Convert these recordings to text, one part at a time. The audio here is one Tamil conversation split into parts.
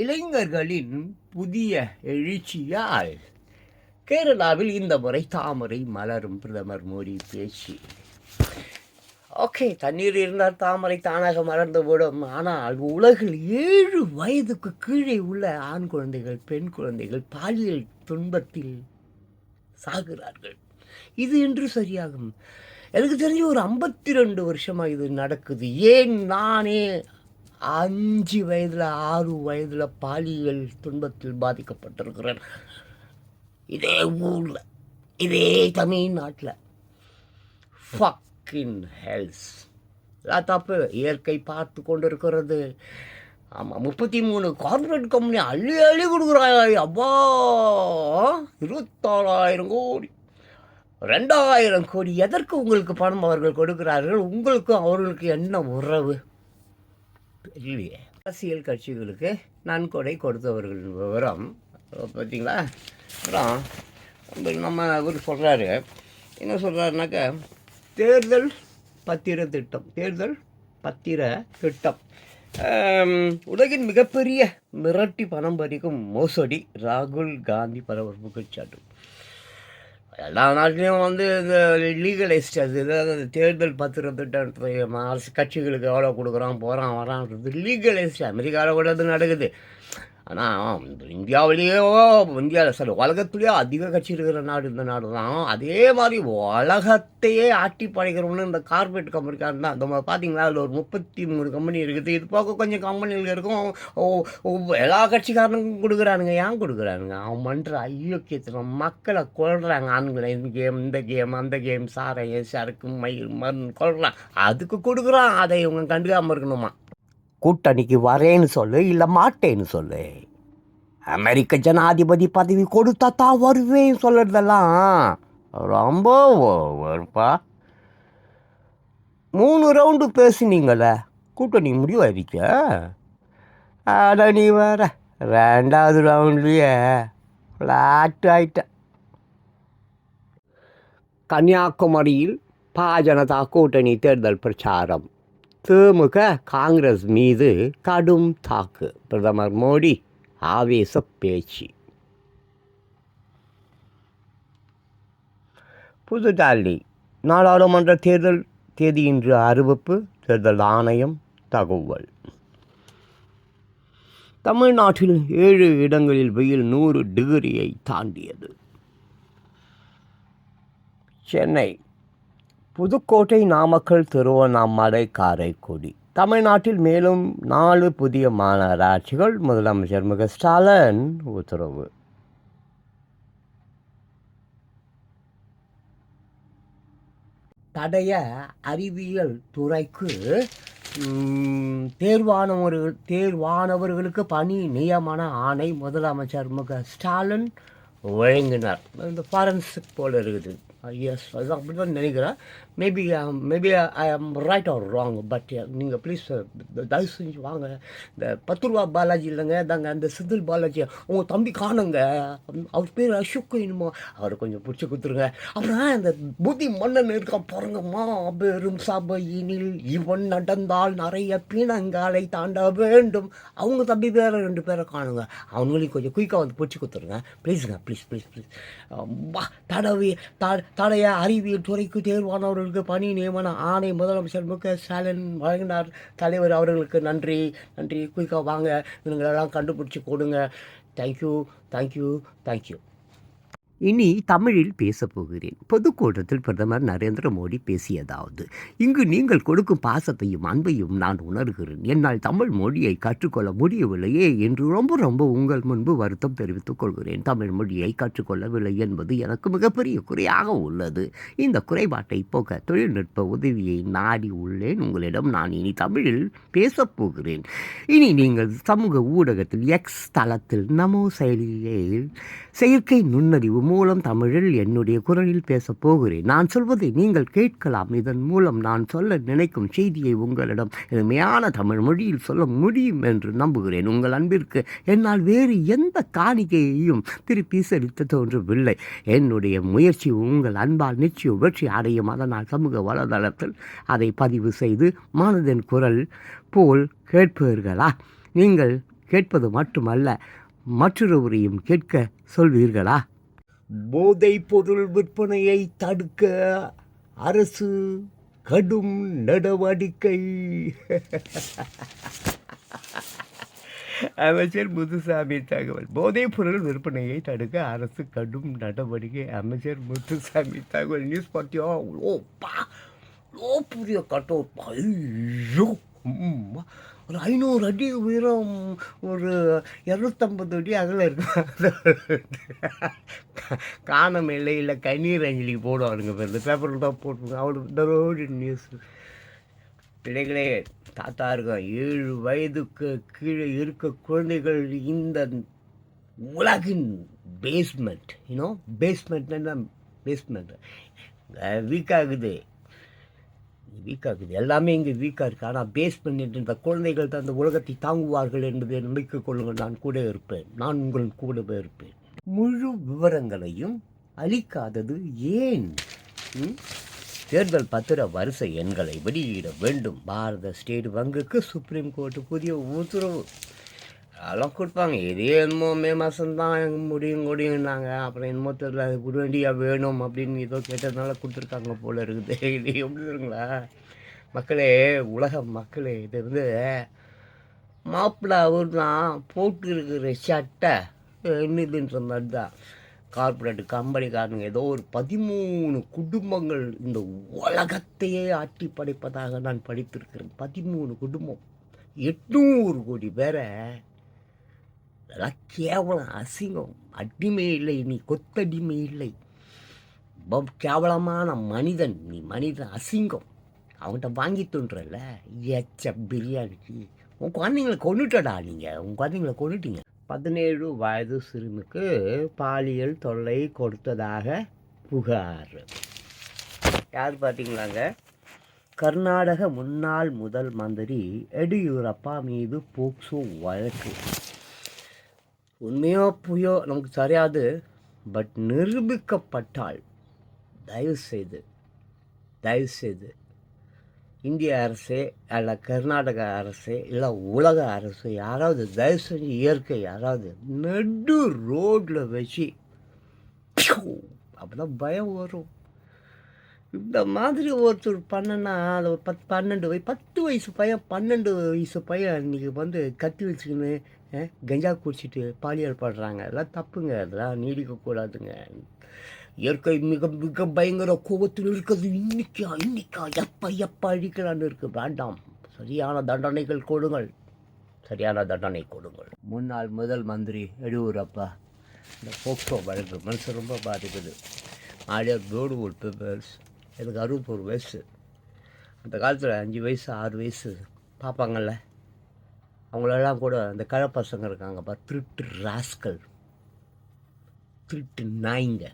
இளைஞர்களின் புதிய எழுச்சியால் கேரளாவில் இந்த முறை தாமரை மலரும் பிரதமர் மோடி பேச்சு. ஓகே தண்ணீர் இருந்தால் தாமரை தானாக மலர்ந்து விடும். ஆனால் உலகில் ஏழு வயதுக்கு கீழே உள்ள ஆண் குழந்தைகள் பெண் குழந்தைகள் பாலியல் துன்பத்தில் சாகிறார்கள். இது என்று சரியாகும். எனக்கு தெரிஞ்சு ஒரு ஐம்பத்தி ரெண்டு வருஷமாக இது நடக்குது. ஏன் நானே அஞ்சு வயதில் ஆறு வயதில் பாலியல் துன்பத்தில் பாதிக்கப்பட்டிருக்கிறேன். இதே ஊரில் இதே தமிழ்நாட்டில். ஃபக்கின் ஹெல்ஸ் தப்பு இயற்கை பார்த்து கொண்டு இருக்கிறது ஆமாம் முப்பத்தி மூணு கார்பரேட் கம்பெனி அள்ளி அள்ளி கொடுக்குறாய். அப்பா இருபத்தாறாயிரம் கோடி. ரெண்டாயிரம் கோடி எதற்கு உங்களுக்கு பணம் அவர்கள் கொடுக்கிறார்கள்? உங்களுக்கும் அவர்களுக்கு என்ன உறவு? இல்லையே அரசியல் கட்சிகளுக்கு நன்கொடை கொடுத்தவர்கள் விவரம் பார்த்தீங்களா? அப்புறம் நம்ம- நம்ம இவர் சொல்கிறாரு என்ன சொல்கிறாருனாக்கா தேர்தல் பத்திர திட்டம் தேர்தல் பத்திர திட்டம். உலகின் மிகப்பெரிய மிரட்டி பணம் பறிக்கும் மோசடி ராகுல் காந்தி பரபரப்பு குற்றச்சாட்டு எல்லா நாட்டிலையும் வந்து இந்த லீகலைஸ்ட் அது அதாவது அந்த தேர்தல் பத்திர அரசு கட்சிகளுக்கு எவ்வளோ கொடுக்குறான் போகிறான் வரான்றது லீகலைஸ்ட் அமெரிக்காவில் கூட அது நடக்குது. ஆனால் இந்தியாவிலேயோ இந்தியாவில் சார் உலகத்துலேயோ அதிக கட்சி இருக்கிற நாடு இந்த நாடு தான் அதே மாதிரி உலகத்தையே ஆட்டி படைக்கிறோம்னு இந்த கார்பரேட் கம்பெனிக்காரன் தான் இந்த மாதிரி பார்த்தீங்களா அதில் ஒரு முப்பத்தி மூணு கம்பெனி இருக்குது. இது போக கொஞ்சம் கம்பெனிகள் இருக்கும். எல்லா கட்சிக்காரனுக்கும் கொடுக்குறானுங்க. ஏன் கொடுக்குறானுங்க? அவன் பண்ணுற ஐயோக்கியத்தில் மக்களை கொள்றாங்க ஆண்களை இந்த கேம் இந்த கேம் அந்த கேம் சாரையே சரக்கு மயில் மருந்து கொள்றான் அதுக்கு கொடுக்குறான். அதை இவங்க கண்டுக்காமல் இருக்கணுமா? கூட்டணிக்கு வரேன்னு சொல்லு இல்லை மாட்டேன்னு சொல்லு. அமெரிக்க ஜனாதிபதி பதவி கொடுத்தா தான் வருவேன் சொல்லுறதெல்லாம் ரொம்ப வருப்பா மூணு ரவுண்டு பேசுனீங்களே கூட்டணி முடிவாயிருக்க அட நீ வேற ரெண்டாவது ரவுண்ட்லேயே ஃப்ளாட் ஆயிட்ட. கன்னியாகுமரியில் பாஜனதா கூட்டணி தேர்தல் பிரச்சாரம். திமுக காங்கிரஸ் மீது கடும் தாக்கு. பிரதமர் மோடி ஆவேச பேச்சு. புதுடெல்லி நாடாளுமன்ற தேர்தல் தேதி இன்று அறிவிப்பு தேர்தல் ஆணையம் தகவல். தமிழ்நாட்டில் ஏழு இடங்களில் வெயில் நூறு டிகிரியை தாண்டியது. சென்னை புதுக்கோட்டை நாமக்கல் திருவண்ணாமலை காரைக்குடி. தமிழ்நாட்டில் மேலும் நாலு புதிய மாநகராட்சிகள். முதலமைச்சர் மு ஸ்டாலின் உத்தரவு. தடைய அறிவியல் துறைக்கு தேர்வானவர்கள் தேர்வானவர்களுக்கு பணி நியமன ஆணை முதலமைச்சர் மு ஸ்டாலின் வழங்கினார். இந்த ஃபாரன்சிக் போல் இருக்குது. எஸ் அதுதான் அப்படி தான் நினைக்கிறேன் maybe maybe I am right or wrong but நீங்கள் ப்ளீஸ் தயவு செஞ்சு வாங்க. இந்த பத்து ரூபா பாலாஜி இல்லைங்க தாங்க அந்த சிதில் பாலாஜி உங்கள் தம்பி காணுங்க. அவர் பேர் அசோக் இனிமோ அவரை கொஞ்சம் பிடிச்சி கொடுத்துருங்க. அப்புறம் இந்த புத்தி மன்னன் இருக்கான் பாருங்கம்மா பெரும் சபையினில் இவன் நடந்தால் நிறைய பீனங்காலை தாண்ட வேண்டும். அவங்க தம்பி பேரை ரெண்டு பேரை காணுங்க. அவங்களையும் கொஞ்சம் குயிக்காக வந்து பிடிச்சி கொடுத்துருங்க. ப்ளீஸுங்க ப்ளீஸ் ப்ளீஸ் ப்ளீஸ் தடவி த தடைய அறிவியல் துறைக்கு தேர்வானவர்களுக்கு பணி நியமன ஆணை முதலமைச்சர் மு க ஸ்டாலின் வழங்கினார். தலைவர் அவர்களுக்கு நன்றி. நன்றி. குயிக்காக வாங்க. இவங்களெல்லாம் கண்டுபிடிச்சி கொடுங்க. தேங்க்யூ தேங்க்யூ தேங்க்யூ இனி தமிழில் பேசப்போகிறேன் பொதுக்கூட்டத்தில் பிரதமர் நரேந்திர மோடி பேசியதாவது இங்கு நீங்கள் கொடுக்கும் பாசத்தையும் அன்பையும் நான் உணர்கிறேன். என்னால் தமிழ் மொழியை கற்றுக்கொள்ள முடியவில்லையே என்று ரொம்ப ரொம்ப உங்கள் முன்பு வருத்தம் தெரிவித்துக் கொள்கிறேன். தமிழ் மொழியை கற்றுக்கொள்ளவில்லை என்பது எனக்கு மிகப்பெரிய குறையாக உள்ளது. இந்த குறைபாட்டை போக்க தொழில்நுட்ப உதவியை நாடி உள்ளேன். உங்களிடம் நான் இனி தமிழில் பேசப் போகிறேன். இனி நீங்கள் சமூக ஊடகத்தில் எக்ஸ் தளத்தில் நமோ செயலியில் செயற்கை நுண்ணறிவு மூலம் தமிழில் என்னுடைய குரலில் பேசப் போகிறேன். நான் சொல்வதை நீங்கள் கேட்கலாம். இதன் மூலம் நான் சொல்ல நினைக்கும் செய்தியை உங்களிடம் எளிமையான தமிழ் மொழியில் சொல்ல முடியும் என்று நம்புகிறேன். உங்கள் அன்பிற்கு என்னால் வேறு எந்த காணிக்கையையும் திருப்பி செலுத்த தோன்றவில்லை. என்னுடைய முயற்சி உங்கள் அன்பால் நிச்சயம் வெற்றி அடையும். அதனால் சமூக வலைதளத்தில் அதை பதிவு செய்து மனதின் குரல் போல் கேட்பீர்களா? நீங்கள் கேட்பது மட்டுமல்ல மற்றொருவரையும் கேட்க சொல்வீர்களா? போதைப் பொருள் விற்பனையை தடுக்க அரசு கடும் நடவடிக்கை. அமைச்சர் முத்துசாமி தகவல். போதைப் பொருள் விற்பனையை தடுக்க அரசு கடும் நடவடிக்கை. அமைச்சர் முத்துசாமி தகவல். நியூஸ் பார்த்தியா? பா ஓ புரிய கட்டோப்பா ஐயோ ஒரு ஐநூறு அடி உயரம் ஒரு இரநூத்தம்பது அடி அதில் இருக்கும் காணம் இல்லை இல்லை கண்ணீர் அஞ்சலி போடுவாருங்க பேர் இந்த பேப்பரில் தான் போட்டுருங்க அவ்வளோ நியூஸ் பிள்ளைகளே தாத்தா இருக்கோம் ஏழு வயதுக்கு கீழே இருக்க குழந்தைகள் இந்த உலகின் பேஸ்மெண்ட் யூனோ பேஸ்மெண்ட்னா பேஸ்மெண்ட் வீக் வீக்காக இருக்குது எல்லாமே இங்கே வீக்காக இருக்குது ஆனால் பேஸ் பண்ணிட்டு இந்த குழந்தைகள் தான் இந்த உலகத்தை தாங்குவார்கள் என்பதை நம்பிக்கை கொள்ளுங்கள். நான் கூட இருப்பேன். நான் உங்கள் கூடவே இருப்பேன். முழு விவரங்களையும் அளிக்காதது ஏன்? தேர்தல் பத்திர வரிசை எண்களை வெளியிட வேண்டும். பாரத ஸ்டேட் வங்குக்கு சுப்ரீம் கோர்ட்டு புதிய உத்தரவு. அதெல்லாம் கொடுப்பாங்க இதே என்னமோ மே மாதம்தான் முடியும் முடியும்னாங்க. அப்புறம் என்னமோ தெரியல அது உடனடியாக வேணும் அப்படின்னு ஏதோ கேட்டதுனால கொடுத்துருக்காங்க போல் இருக்குது. இது எப்படி இருக்குங்களா மக்களே உலக மக்களே இது வந்து மாப்பிள்ளை அவர் தான் போட்டு இருக்கிற சட்டை என்னதுன்ற மாதிரி தான் கார்பரேட் கம்பெனிக்காரங்க ஏதோ ஒரு பதிமூணு குடும்பங்கள் இந்த உலகத்தையே ஆட்டி படைப்பதாக நான் படித்திருக்கிறேன். பதிமூணு குடும்பம். எட்நூறு கோடி பேரை அதெல்லாம் கேவலம் அசிங்கம் அடிமை இல்லை நீ கொத்தடிமை இல்லை கேவலமான மனிதன் நீ மனிதன் அசிங்கம். அவன்கிட்ட வாங்கி தோன்றல எச்ச பிரியாணிக்கு. உன் குழந்தைங்களை கொண்டுட்டடா நீங்கள் உன் குழந்தைங்களை கொண்டுட்டீங்க பதினேழு வயது சிறுமிக்கு பாலியல் தொல்லை கொடுத்ததாக புகார். யார் பார்த்தீங்களாங்க? கர்நாடக முன்னாள் முதல் மந்திரி எடியூரப்பா மீது போக்சோ வழக்கு. உண்மையோ பொய்யோ நமக்கு தெரியாது பட் நிரூபிக்கப்பட்டால் தயவு செய்து தயவு செய்து இந்திய அரசே அல்ல கர்நாடக அரசே இல்லை உலக அரசு யாராவது தயவு செஞ்சு இயற்கை யாராவது நடு ரோட்டில் வச்சு அப்போ தான் பயம் வரும். இந்த மாதிரி ஒருத்தர் பண்ணனா அது ஒரு பத்து பன்னெண்டு வயசு பத்து வயசு பையன் பன்னெண்டு வயசு பையன் இன்றைக்கி வந்து கத்தி வச்சுக்கின்னு கஞ்சா குடிச்சிட்டு பாலியல் படுறாங்க. அதெல்லாம் தப்புங்க. அதெல்லாம் நீடிக்கக்கூடாதுங்க. இயற்கை மிக மிக பயங்கர கோபத்தில் இருக்கிறது. இன்னைக்கா இன்னைக்கா எப்போ எப்போ அழிக்கலான்னு இருக்கு. வேண்டாம். சரியான தண்டனைகள் கொடுங்கள். சரியான தண்டனை கொடுங்கள். முன்னாள் முதல் மந்திரி எடியூரப்பா இந்த போக்சோ வழக்கு மனசு ரொம்ப பாதிக்குது. ஆலியர் பியூட்டிஃபுல் பேப்பர்ஸ் எனக்கு அறுபத்தோரு வயசு. அந்த காலத்தில் அஞ்சு வயசு ஆறு வயசு பார்ப்பாங்கல்ல? அவங்களெல்லாம் கூட அந்த கழ பசங்க இருக்காங்கப்பா திருட்டு ராஸ்கல். திருட்டு நாய்ங்க.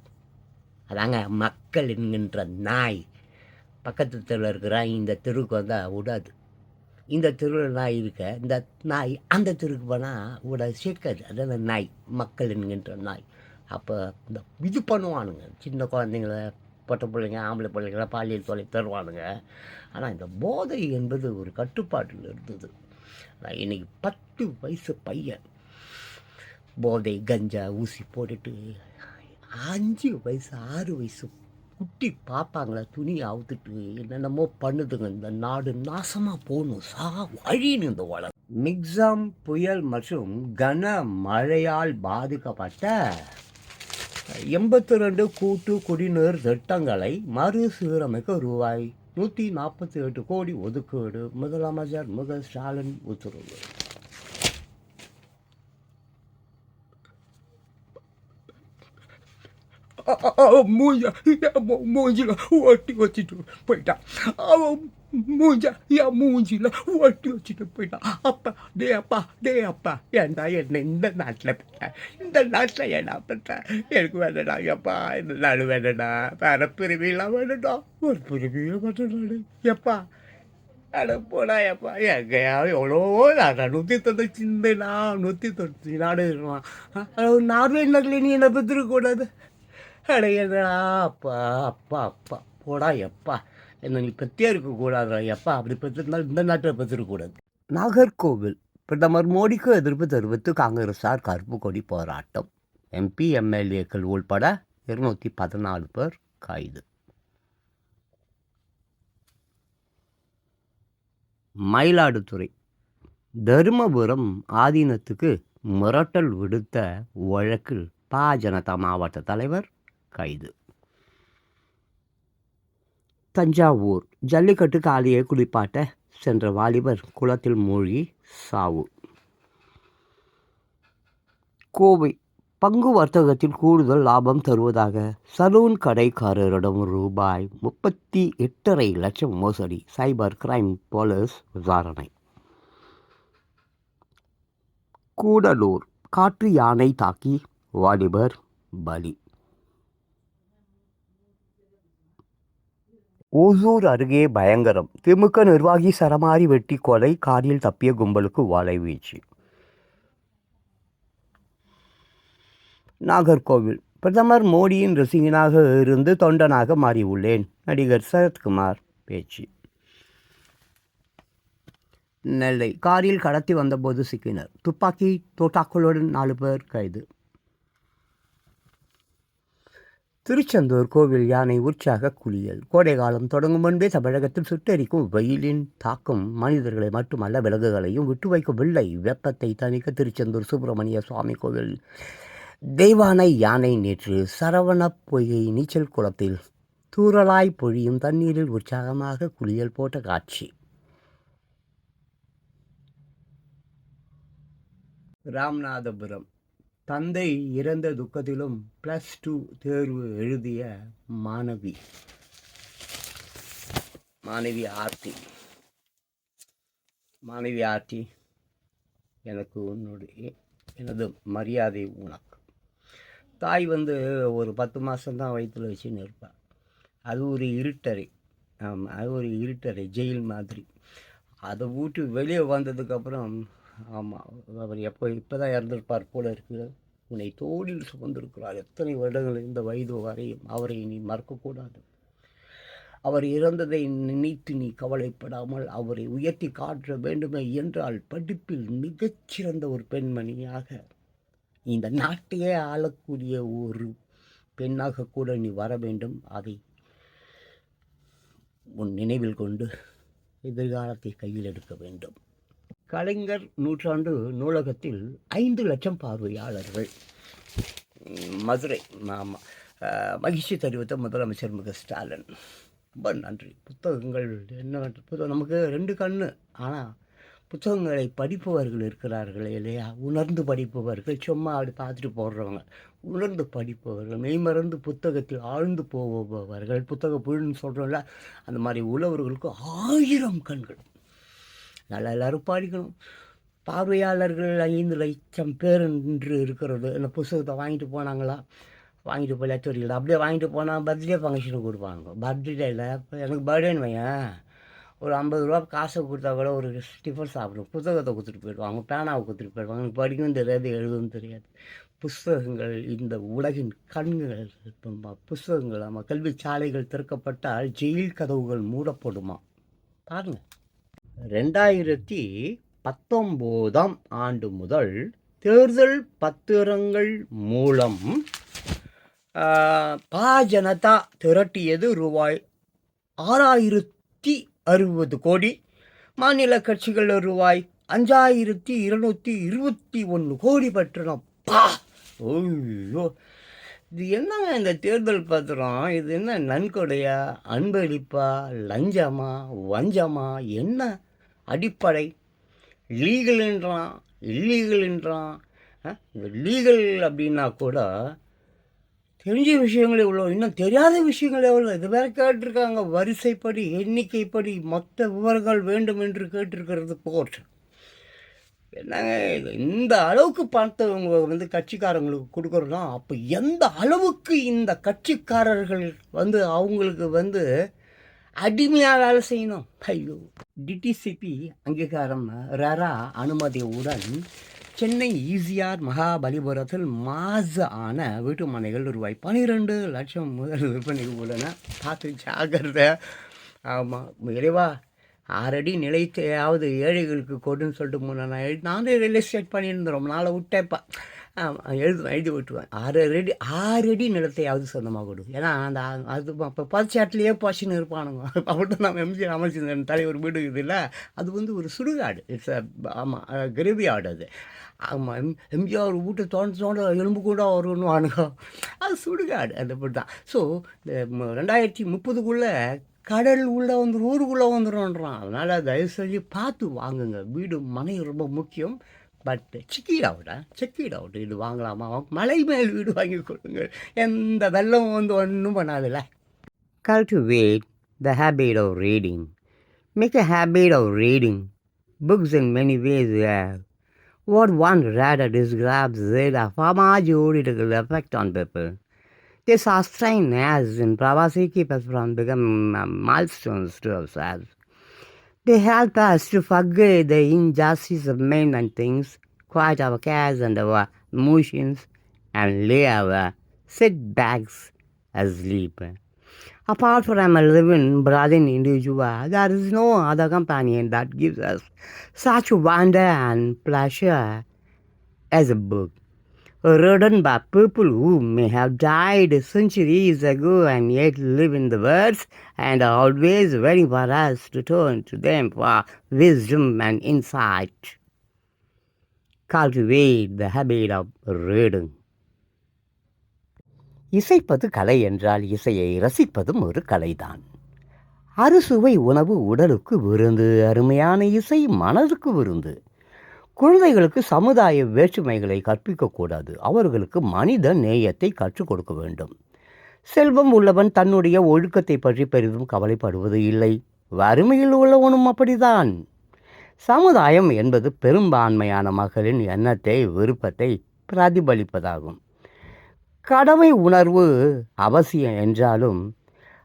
அதாங்க மக்கள் என்கின்ற நாய். பக்கத்து தெருவில் இருக்கிறான் இந்த தெருவுக்கு வந்தால் விடாது. இந்த தெருவில் நாய் இருக்க இந்த நாய் அந்த தெருவுக்கு போனால் விடாது சேர்க்காது. அதான் நாய் மக்கள் என்கின்ற நாய். அப்போ இந்த இது பண்ணுவானுங்க. சின்ன குழந்தைங்கள பொட்டை பிள்ளைங்க ஆம்பளை பிள்ளைங்கள பாலியல் தொலை தருவானுங்க. ஆனால் இந்த போதை என்பது ஒரு கட்டுப்பாட்டில் இருந்தது. ஆனால் இன்னைக்கு பத்து வயசு பையன். போதை கஞ்சா ஊசி போட்டுட்டு அஞ்சு வயசு ஆறு வயசு குட்டி பாப்பாங்கள துணி அவுத்துட்டு என்னென்னமோ பண்ணுதுங்க. இந்த நாடு நாசமாக போகணும் சா வழின்னு இந்த உலகம். மிக்ஸாம் புயல் மற்றும் கன மழையால் பாதிக்கப்பட்ட எண்பத்தி ரெண்டு கூட்டு குடிநீர் திட்டங்களை மறுசீரமைக்க ரூபாய் நூற்றி நாற்பத்தி எட்டு கோடி ஒதுக்கீடு. முதலமைச்சர் முக ஸ்டாலின் உத்தரவு. மூஞ்ச மூஞ்சில ஒட்டி வச்சுட்டு போயிட்டான் அவன் மூஞ்ச என் மூஞ்சில ஒட்டி வச்சுட்டு போயிட்டான் அப்பா டே அப்பா டே அப்பா ஏன்டா என்ன இந்த நாட்டில் பெற்ற இந்த நாட்டில் ஏடா பெற்ற எனக்கு வேண்டடா எப்பா இந்த நாடு வேண்டடா வேற பிரிவிலாம் வேணடா. ஒரு பிரிவியும் வேணடாடு எப்பா அட போடா எப்பா எங்கேயா எவ்வளோ நாடா நூற்றி தொண்ணூற்றி இந்த நான் நூற்றி தொண்ணூற்றி நாடு இருக்கான் நார்வே நாட்டில் நீ என்ன பெற்றுக்கூடாது அடையடா அப்பா அப்பா அப்பா போடா எப்பா என்ன நீ பெற்றே இருக்கக்கூடாதா எப்பா அப்படி பெற்றிருந்தால் இந்த நாட்டில் பெற்றிருக்கக்கூடாது நாகர்கோவில் பிரதமர் மோடிக்கு எதிர்ப்பு தெரிவித்து காங்கிரசார் கருப்பு கொடி போராட்டம் எம்பி எம்எல்ஏக்கள் உள்பட இருநூற்றி பதினாலு பேர் கைது மயிலாடுதுறை தருமபுரம் ஆதீனத்துக்கு மிரட்டல் விடுத்த வழக்கில் பா ஜனதா மாவட்ட தலைவர் கைது. தஞ்சாவூர் ஜல்லிக்கட்டு காலையை குளிப்பாட்ட சென்ற வாலிபர் குளத்தில் மூழ்கி சாவு. கோவை பங்கு வர்த்தகத்தில் கூடுதல் லாபம் தருவதாக சலூன் கடைக்காரரிடம் ரூபாய் முப்பத்தி எட்டரை லட்சம் மோசடி சைபர் கிரைம் போலீஸ் விசாரணை. கூடலூர் காற்று யானை தாக்கி வாலிபர் பலி. ஓசூர் அருகே பயங்கரம். திமுக நிர்வாகி சரமாரி வெட்டி கொலை காரில் தப்பிய கும்பலுக்கு வலை வீச்சு நாகர்கோவில். பிரதமர் மோடியின் ரசிகனாக இருந்து தொண்டனாக மாறியுள்ளேன். நடிகர் சரத்குமார் பேச்சு. நெல்லை. காரில் கடத்தி வந்தபோது சிக்கினர். துப்பாக்கி தோட்டாக்களுடன் நாலு பேர் கைது. திருச்செந்தூர் கோவில் யானை உற்சாக குளியல். கோடை காலம் தொடங்கும் முன்பே தமிழகத்தில் சுட்டெரிக்கும் வெயிலின் தாக்கம் மனிதர்களை மட்டுமல்ல விலங்குகளையும் விட்டு வைக்கவில்லை வெப்பத்தை தணிக்க திருச்செந்தூர் சுப்பிரமணிய சுவாமி கோவில். தெய்வானை யானை நேற்று சரவண பொய்கை நீச்சல் குளத்தில் தூறலாய் பொழியும் தண்ணீரில் உற்சாகமாக குளியல் போட்ட காட்சி. ராமநாதபுரம். தந்தை இறந்த துக்கத்திலும் ப்ளஸ் டூ தேர்வு எழுதிய மாணவி. மாணவி ஆர்த்தி. மாணவி ஆர்த்தி எனக்கு உன்னுடைய எனது மரியாதை உனக்கு. தாய் வந்து ஒரு பத்து மாதம்தான் வயிற்றில் வச்சுன்னு இருப்பாள் அது ஒரு இருட்டறை. ஆமாம் அது ஒரு இருட்டறை ஜெயில் மாதிரி. அதை விட்டு வெளியே வந்ததுக்கப்புறம் ஆமாம் அவர் எப்போ இப்போ தான் இறந்திருப்பார் போல இருக்குது உன்னை தோளில் சுமந்திருக்கிறார். எத்தனை வருடங்கள் இந்த வயது வரையும் அவரை நீ மறக்கக்கூடாது. அவர் இறந்ததை நினைத்து நீ கவலைப்படாமல் அவரை உயர்த்தி காட்ட வேண்டுமே என்றால் படிப்பில் மிகச்சிறந்த ஒரு பெண்மணியாக இந்த நாட்டையே ஆளக்கூடிய ஒரு பெண்ணாக கூட நீ வர வேண்டும். அதை உன் நினைவில் கொண்டு எதிர்காலத்தை கையில் எடுக்க வேண்டும். கலைஞர் நூற்றாண்டு நூலகத்தில் ஐந்து லட்சம் பார்வையாளர்கள். மதுரை ஆமாம் மகிழ்ச்சி தெரிவித்த முதலமைச்சர் முக ஸ்டாலின். ரொம்ப நன்றி. புத்தகங்கள் என்ன புத்தகம் நமக்கு ரெண்டு கண்ணு. ஆனால் புத்தகங்களை படிப்பவர்கள் இருக்கிறார்கள் இல்லையா? உணர்ந்து படிப்பவர்கள் சும்மா அப்படி பார்த்துட்டு போடுறவங்க. உணர்ந்து படிப்பவர்கள் மெய்மறந்து புத்தகத்தில் ஆழ்ந்து போபவர்கள் புத்தக புழுன்னு சொல்கிறோம்ல அந்த மாதிரி உழவர்களுக்கு ஆயிரம் கண்கள். நல்லா எல்லோரும் படிக்கணும் பார்வையாளர்கள் ஐந்து லட்சம் பேர் என்று இருக்கிறது. அந்த புஸ்தகத்தை வாங்கிட்டு போனாங்களா? வாங்கிட்டு போய் லட்சம் அப்படியே வாங்கிட்டு போனால் பர்த்டே ஃபங்க்ஷனுக்கு கொடுப்பாங்க. பர்த்டேயில் இப்போ எனக்கு பர்த்டேன்னு வையன். ஒரு ஐம்பது ரூபா காசை கொடுத்தா கூட ஒரு டிஃபன் சாப்பிடும். புத்தகத்தை கொடுத்துட்டு போயிடுவாங்க பேனாவை கொடுத்துட்டு போயிடுவாங்க. எனக்கு படிக்கவும் தெரியாது எழுதவும் தெரியாது. புஸ்தகங்கள் இந்த உலகின் கண்கள் புஸ்தகங்கள் நம்ம கல்வி சாலைகள் திறக்கப்பட்டால் ஜெயில் கதவுகள் மூடப்படுமா? பாருங்கள் ரெண்டாயிரத்தி பத்தொம்போதாம் ஆண்டு முதல் தேர்தல் பத்திரங்கள் மூலம் பா ஜனதா திரட்டியது ரூபாய் ஆறாயிரத்தி அறுபது கோடி மாநில கட்சிகள் ரூபாய் அஞ்சாயிரத்தி இருநூற்றி இருபத்தி ஒன்று கோடி பெற்றணும் பா! ஐயோ! இது என்னங்க இந்த தேர்தல் பத்திரம்? இது என்ன நன்கொடையா? அன்பளிப்பா? லஞ்சமா? வஞ்சமா? என்ன? அடிப்படை. லீகல்ன்றான் இந்த லீகல் அப்படின்னா கூட தெரிஞ்ச விஷயங்கள் எவ்வளோ இன்னும் தெரியாத விஷயங்கள் எவ்வளோ இது வேறு கேட்டிருக்காங்க. வரிசைப்படி எண்ணிக்கைப்படி மொத்த விவரங்கள் வேண்டும் என்று கேட்டிருக்கிறது கோர்ட் என்னங்க இது? இந்த அளவுக்கு பணத்தை இவங்க வந்து கட்சிக்காரங்களுக்கு கொடுக்குறோன்னா அப்போ எந்த அளவுக்கு இந்த கட்சிக்காரர்கள் வந்து அவங்களுக்கு வந்து அடிமையாக வேலை செய்யணும். ஐயோ. டிடிசிபி அங்கீகாரம் ரரா அனுமதியுடன் சென்னை ஈசிஆர் மகாபலிபுரத்தில் மாசு ஆன வீட்டு மனைகள் ரூபாய் பன்னிரெண்டு லட்சம் முதல் விற்பனைக்கு உள்ளன. பார்த்து ஜாகிரதை ஆமாம் இறைவா ஆறடி நிலைத்தையாவது ஏழைகளுக்கு கொடுன்னு சொல்லிட்டு முன்னே நான் நானே ரியல் எஸ்டேட் பண்ணியிருந்தேன். ரொம்ப நாளை விட்டேப்பா ஆமாம் எழுதுவேன் எழுதி விட்டுருவேன் ஆறு அடி ஆறு அடி நிலத்தையாவது சொந்தமாக கொடு. ஏன்னா அந்த அது இப்போ பதச்சாட்டிலேயே பசின்னு இருப்பானுங்க. அப்படி நம்ம எம்ஜி ராமச்சந்திரன் தலைவர் வீடு இது இல்லை அது வந்து ஒரு சுடுகாடு. இட்ஸ் ஆமாம் கிரேவி ஆடு அது. ஆமாம் எம் எம்ஜிஆர் வீட்டை தோண்ட தோண்ட எலும்பு கூட வருவானுங்க அது சுடுகாடு அது அப்படி தான். ஸோ இந்த ரெண்டாயிரத்தி முப்பதுக்குள்ளே கடல் உள்ளே வந்துடும் ஊருக்குள்ளே வந்துடும்ன்றான் அதனால் தயவு செஞ்சு பார்த்து வாங்குங்க. வீடு மனை ரொம்ப முக்கியம். பட் செக்கீட் அவுட்டா செக்கீட் அவுட் இது வாங்கலாமா மலை மேல் வீடு வாங்கி கொடுங்கள் எந்த வெள்ளம் வந்து ஒன்றும் பண்ணாதுல்ல cultivate the habit of reading make a habit of reading books in many ways what one read டிஸ்கிராப்ஸ் ஃபார்மாஜி ஓடிட்டு effect on people This Austrian has in Pravasi keep us from becoming milestones to ourselves. They help us to forget the injustice of men and things, quiet our cares and our emotions, and lay our setbacks asleep. Apart from a living, breathing individual, there is no other companion that gives us such wonder and pleasure as a book. Written by people who may have died centuries ago and yet live in the words and are always waiting for us to turn to them for wisdom and insight. Cultivate the habit of reading. இசைப்பது கலை என்றால் இசையை ரசிப்பதும் ஒரு கலைதான் அறுசுவை உணவு உடலுக்கு விருந்து அருமையான இசை மனதுக்கு விருந்து குழந்தைகளுக்கு சமுதாய வேற்றுமைகளை கற்பிக்கக்கூடாது அவர்களுக்கு மனித நேயத்தை கற்றுக் கொடுக்க வேண்டும். செல்வம் உள்ளவன் தன்னுடைய ஒழுக்கத்தை பற்றி பெரிதும் கவலைப்படுவது இல்லை. வறுமையில் உள்ளவனும் அப்படிதான் சமுதாயம் என்பது பெரும்பான்மையான மக்களின் எண்ணத்தை விருப்பத்தை பிரதிபலிப்பதாகும். கடமை உணர்வு அவசியம் என்றாலும்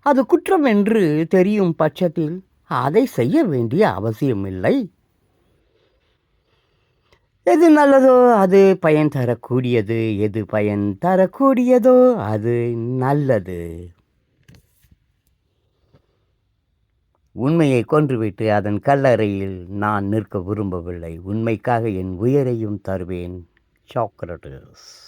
அது குற்றம் என்று தெரியும் பட்சத்தில் அதை செய்ய வேண்டிய அவசியமில்லை. எது நல்லதோ அது பயன் தரக்கூடியது எது பயன் தரக்கூடியதோ அது நல்லது. உண்மையை கொன்றுவிட்டு அதன் கல்லறையில் நான் நிற்க விரும்பவில்லை. உண்மைக்காக என் உயிரையும் தருவேன். சாக்ரட்டிஸ்